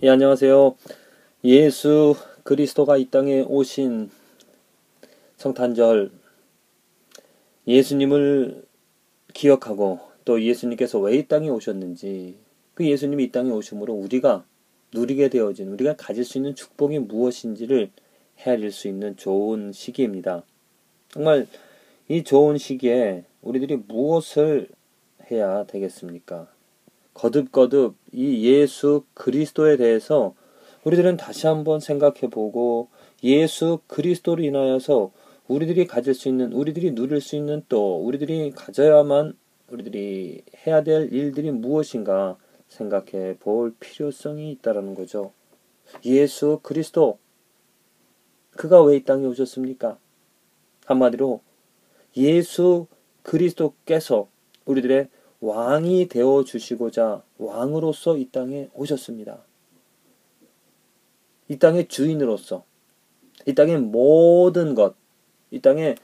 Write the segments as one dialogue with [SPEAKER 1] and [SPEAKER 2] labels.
[SPEAKER 1] 예, 안녕하세요. 예수 그리스도가 이 땅에 오신 성탄절 예수님을 기억하고 또 예수님께서 왜 이 땅에 오셨는지 그 예수님이 이 땅에 오심으로 우리가 누리게 되어진 우리가 가질 수 있는 축복이 무엇인지를 헤아릴 수 있는 좋은 시기입니다. 정말 이 좋은 시기에 우리들이 무엇을 해야 되겠습니까? 거듭거듭 이 예수 그리스도에 대해서 우리들은 다시 한번 생각해 보고 예수 그리스도로 인하여서 우리들이 가질 수 있는, 우리들이 누릴 수 있는 또 우리들이 가져야만 우리들이 해야 될 일들이 무엇인가 생각해 볼 필요성이 있다라는 거죠. 예수 그리스도 그가 왜 이 땅에 오셨습니까? 한마디로 예수 그리스도께서 우리들의 왕이 되어 주시고자 왕으로서 이 땅에 오셨습니다. 이 땅의 주인으로서 이 땅의 모든 것, 이 땅의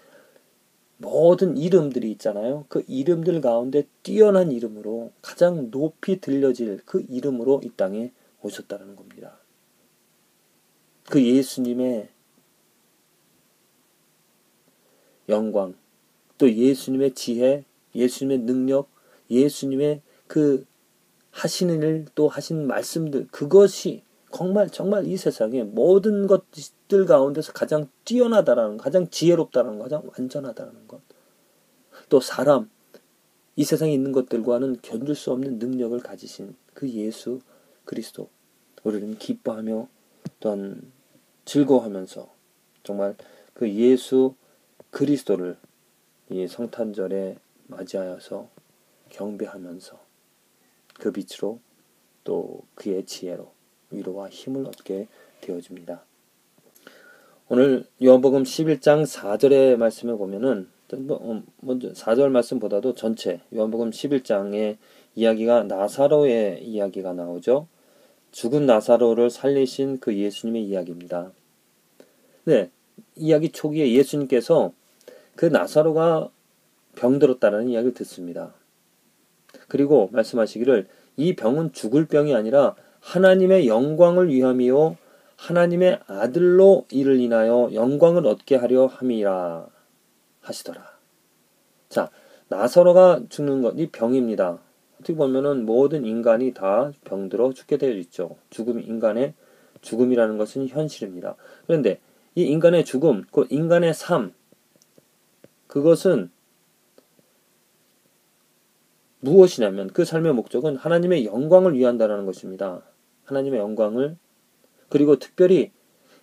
[SPEAKER 1] 모든 이름들이 있잖아요. 그 이름들 가운데 뛰어난 이름으로 가장 높이 들려질 그 이름으로 이 땅에 오셨다는 겁니다. 그 예수님의 영광, 또 예수님의 지혜, 예수님의 능력, 예수님의 그 하시는 일, 또 하신 말씀들, 그것이 정말, 정말 이 세상의 모든 것들 가운데서 가장 뛰어나다라는, 가장 지혜롭다는 것, 가장 완전하다는 것. 또 사람, 이 세상에 있는 것들과는 견줄 수 없는 능력을 가지신 그 예수 그리스도. 우리는 기뻐하며 또한 즐거워하면서 정말 그 예수 그리스도를 이 성탄절에 맞이하여서 경배하면서 그 빛으로 또 그의 지혜로 위로와 힘을 얻게 되어집니다. 오늘 요한복음 11장 4절의 말씀에 보면은 뭐, 어, 먼저 4절 말씀보다도 전체 요한복음 11장의 이야기가 나사로의 이야기가 나오죠. 죽은 나사로를 살리신 그 예수님의 이야기입니다. 네, 이야기 초기에 예수님께서 그 나사로가 병들었다는 이야기를 듣습니다. 그리고 말씀하시기를 이 병은 죽을 병이 아니라 하나님의 영광을 위함이요 하나님의 아들로 이를 인하여 영광을 얻게 하려 함이라 하시더라. 자, 나사로가 죽는 것, 이 병입니다. 어떻게 보면은 모든 인간이 다 병들어 죽게 되어 있죠. 죽음, 인간의 죽음이라는 것은 현실입니다. 그런데 이 인간의 죽음, 그 인간의 삶, 그것은 무엇이냐면 그 삶의 목적은 하나님의 영광을 위한다라는 것입니다. 하나님의 영광을 그리고 특별히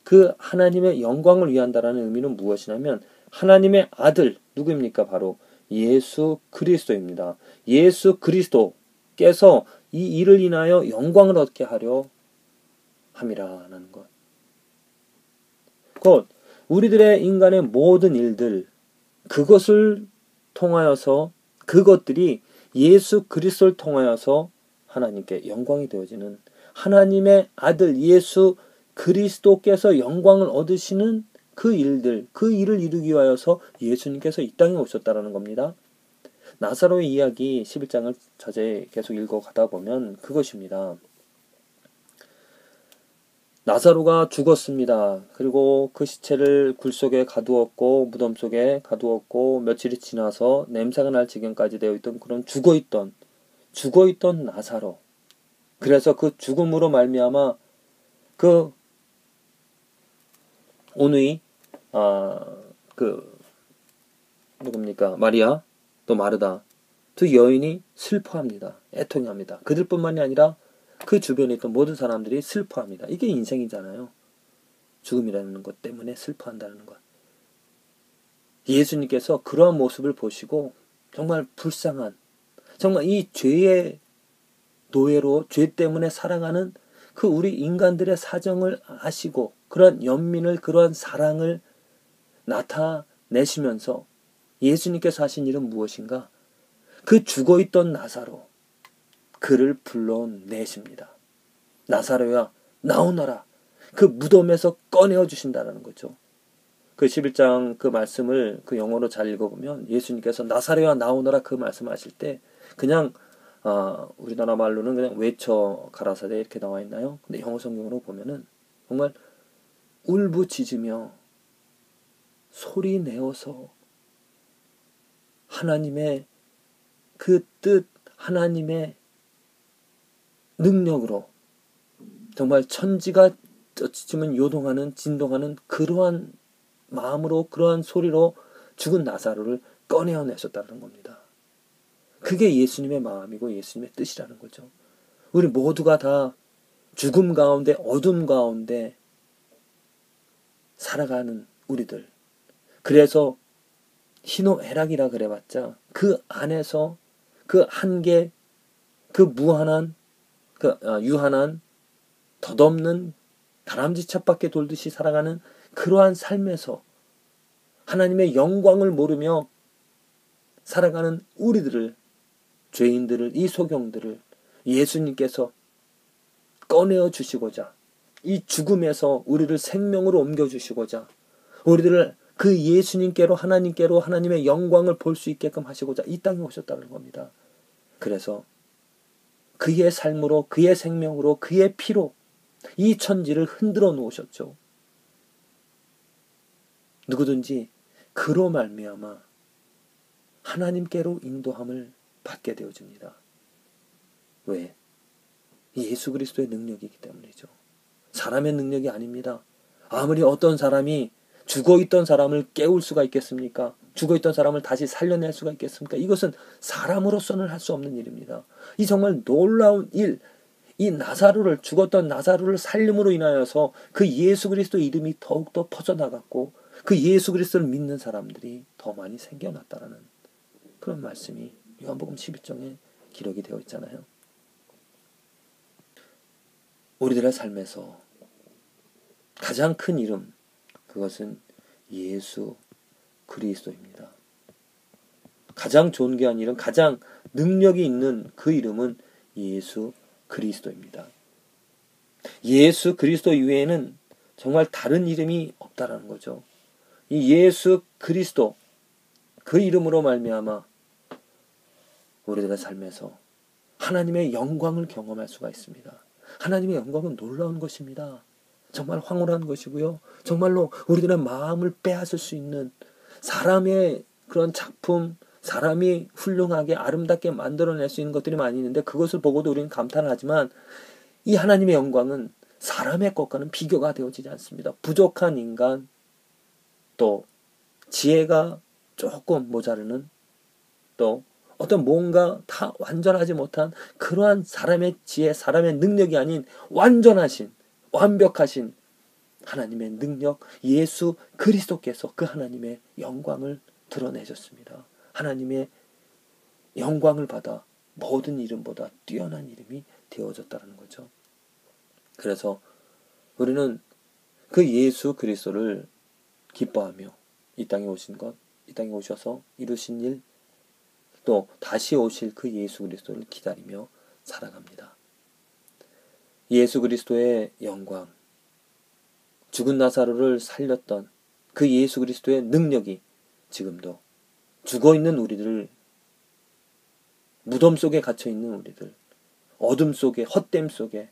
[SPEAKER 1] 그 하나님의 영광을 위한다라는 의미는 무엇이냐면 하나님의 아들 누구입니까? 바로 예수 그리스도입니다. 예수 그리스도께서 이 일을 인하여 영광을 얻게 하려 함이라는 것. 곧 우리들의 인간의 모든 일들 그것을 통하여서 그것들이 예수 그리스도를 통하여서 하나님께 영광이 되어지는 하나님의 아들 예수 그리스도께서 영광을 얻으시는 그 일들, 그 일을 이루기 위하여서 예수님께서 이 땅에 오셨다라는 겁니다. 나사로의 이야기 11장을 자세히 계속 읽어 가다 보면 그것입니다. 나사로가 죽었습니다. 그리고 그 시체를 굴 속에 가두었고 무덤 속에 가두었고 며칠이 지나서 냄새가 날 지경까지 되어 있던 그런 죽어 있던 죽어 있던 나사로. 그래서 그 죽음으로 말미암아 그 오누이 아그 누굽니까 마리아 또 마르다 두 여인이 슬퍼합니다. 애통합니다. 그들뿐만이 아니라 그 주변에 있던 모든 사람들이 슬퍼합니다. 이게 인생이잖아요. 죽음이라는 것 때문에 슬퍼한다는 것. 예수님께서 그러한 모습을 보시고 정말 불쌍한, 정말 이 죄의 노예로 죄 때문에 살아가는 그 우리 인간들의 사정을 아시고 그러한 연민을 그러한 사랑을 나타내시면서 예수님께서 하신 일은 무엇인가? 그 죽어 있던 나사로 그를 불러내십니다. 나사로야 나오너라. 그 무덤에서 꺼내어 주신다라는 거죠. 그 11장 그 말씀을 그 영어로 잘 읽어보면 예수님께서 나사로야 나오너라 그 말씀하실 때 그냥 아, 우리나라 말로는 그냥 외쳐 가라사대 이렇게 나와 있나요? 근데 영어 성경으로 보면은 정말 울부짖으며 소리 내어서 하나님의 그 뜻, 하나님의 능력으로 정말 천지가 쩌치면 요동하는 진동하는 그러한 마음으로 그러한 소리로 죽은 나사로를 꺼내어내셨다는 겁니다. 그게 예수님의 마음이고 예수님의 뜻이라는 거죠. 우리 모두가 다 죽음 가운데 어둠 가운데 살아가는 우리들. 그래서 희노애락이라 그래봤자 그 안에서 그 한계, 그 무한한, 그 아, 유한한, 덧없는 다람쥐 쳇바퀴 돌듯이 살아가는 그러한 삶에서 하나님의 영광을 모르며 살아가는 우리들을 죄인들을 이 소경들을 예수님께서 꺼내어 주시고자 이 죽음에서 우리를 생명으로 옮겨 주시고자 우리들을 그 예수님께로 하나님께로 하나님의 영광을 볼 수 있게끔 하시고자 이 땅에 오셨다는 겁니다. 그래서 그의 삶으로 그의 생명으로 그의 피로 이 천지를 흔들어 놓으셨죠. 누구든지 그로 말미암아 하나님께로 인도함을 받게 되어집니다. 왜? 예수 그리스도의 능력이기 때문이죠. 사람의 능력이 아닙니다. 아무리 어떤 사람이 죽어 있던 사람을 깨울 수가 있겠습니까? 죽어 있던 사람을 다시 살려낼 수가 있겠습니까? 이것은 사람으로서는 할 수 없는 일입니다. 이 정말 놀라운 일, 이 나사로를 죽었던 나사로를 살림으로 인하여서 그 예수 그리스도 이름이 더욱더 퍼져나갔고 그 예수 그리스도를 믿는 사람들이 더 많이 생겨났다라는 그런 말씀이 요한복음 12장에 기록이 되어 있잖아요. 우리들의 삶에서 가장 큰 이름 그것은 예수 그리스도입니다. 가장 존귀한 이름, 가장 능력이 있는 그 이름은 예수 그리스도입니다. 예수 그리스도 이외에는 정말 다른 이름이 없다라는 거죠. 이 예수 그리스도 그 이름으로 말미암아 우리들의 삶에서 하나님의 영광을 경험할 수가 있습니다. 하나님의 영광은 놀라운 것입니다. 정말 황홀한 것이고요. 정말로 우리들의 마음을 빼앗을 수 있는 사람의 그런 작품, 사람이 훌륭하게 아름답게 만들어낼 수 있는 것들이 많이 있는데 그것을 보고도 우리는 감탄을 하지만 이 하나님의 영광은 사람의 것과는 비교가 되어지지 않습니다. 부족한 인간, 또 지혜가 조금 모자르는 또 어떤 뭔가 다 완전하지 못한 그러한 사람의 지혜, 사람의 능력이 아닌 완전하신, 완벽하신 하나님의 능력, 예수 그리스도께서 그 하나님의 영광을 드러내셨습니다. 하나님의 영광을 받아 모든 이름보다 뛰어난 이름이 되어졌다는 거죠. 그래서 우리는 그 예수 그리스도를 기뻐하며 이 땅에 오신 것, 이 땅에 오셔서 이루신 일, 또 다시 오실 그 예수 그리스도를 기다리며 살아갑니다. 예수 그리스도의 영광, 죽은 나사로를 살렸던 그 예수 그리스도의 능력이 지금도 죽어 있는 우리들을 무덤 속에 갇혀 있는 우리들, 어둠 속에, 헛됨 속에,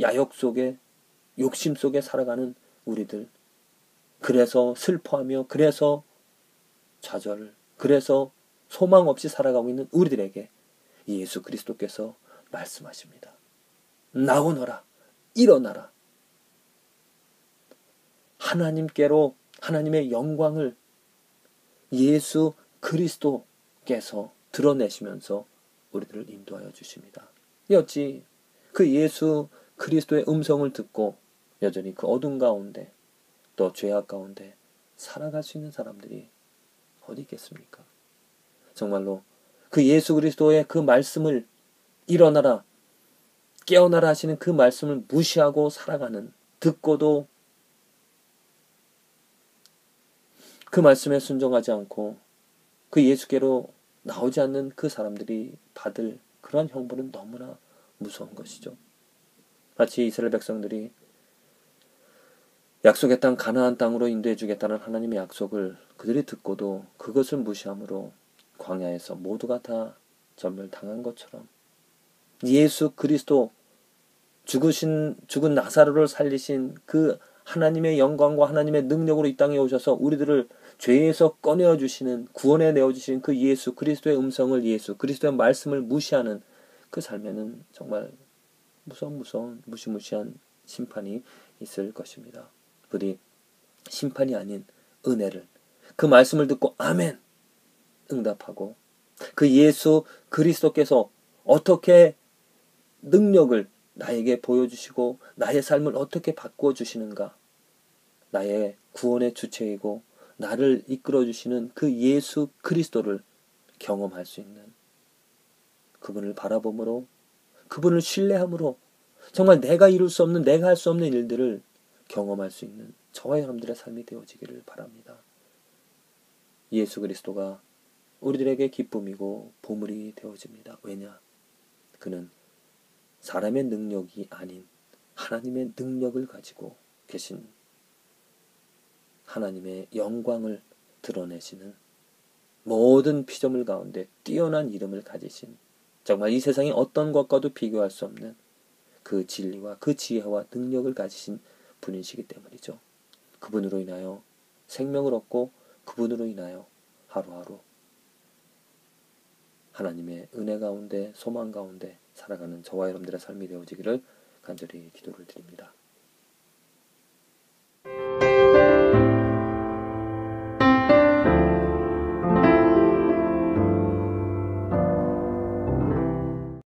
[SPEAKER 1] 야욕 속에, 욕심 속에 살아가는 우리들, 그래서 슬퍼하며, 그래서 좌절, 그래서 소망 없이 살아가고 있는 우리들에게 예수 그리스도께서 말씀하십니다. 나오너라, 일어나라. 하나님께로 하나님의 영광을 예수 그리스도께서 드러내시면서 우리들을 인도하여 주십니다. 여지 그 예수 그리스도의 음성을 듣고 여전히 그 어둠 가운데 또 죄악 가운데 살아갈 수 있는 사람들이 어디 있겠습니까? 정말로 그 예수 그리스도의 그 말씀을 일어나라, 깨어나라 하시는 그 말씀을 무시하고 살아가는, 듣고도 그 말씀에 순종하지 않고 그 예수께로 나오지 않는 그 사람들이 받을 그런 형벌은 너무나 무서운 것이죠. 마치 이스라엘 백성들이 약속의 땅 가나안 땅으로 인도해 주겠다는 하나님의 약속을 그들이 듣고도 그것을 무시함으로 광야에서 모두가 다 전멸당한 것처럼 예수 그리스도 죽으신 죽은 나사로를 살리신 그 하나님의 영광과 하나님의 능력으로 이 땅에 오셔서 우리들을 죄에서 꺼내어 주시는 구원해 내어 주신 그 예수 그리스도의 음성을 예수 그리스도의 말씀을 무시하는 그 삶에는 정말 무서운 무서운 무시무시한 심판이 있을 것입니다. 부디 심판이 아닌 은혜를 그 말씀을 듣고 아멘 응답하고 그 예수 그리스도께서 어떻게 능력을 나에게 보여주시고 나의 삶을 어떻게 바꾸어 주시는가 나의 구원의 주체이고 나를 이끌어 주시는 그 예수 그리스도를 경험할 수 있는 그분을 바라봄으로 그분을 신뢰함으로 정말 내가 이룰 수 없는 내가 할 수 없는 일들을 경험할 수 있는 저와 여러분들의 삶이 되어지기를 바랍니다. 예수 그리스도가 우리들에게 기쁨이고 보물이 되어집니다. 왜냐? 그는 사람의 능력이 아닌 하나님의 능력을 가지고 계신 하나님의 영광을 드러내시는 모든 피조물 가운데 뛰어난 이름을 가지신 정말 이 세상의 어떤 것과도 비교할 수 없는 그 진리와 그 지혜와 능력을 가지신 분이시기 때문이죠. 그분으로 인하여 생명을 얻고 그분으로 인하여 하루하루 하나님의 은혜 가운데 소망 가운데 살아가는 저와 여러분들의 삶이 되어지기를 간절히 기도를 드립니다.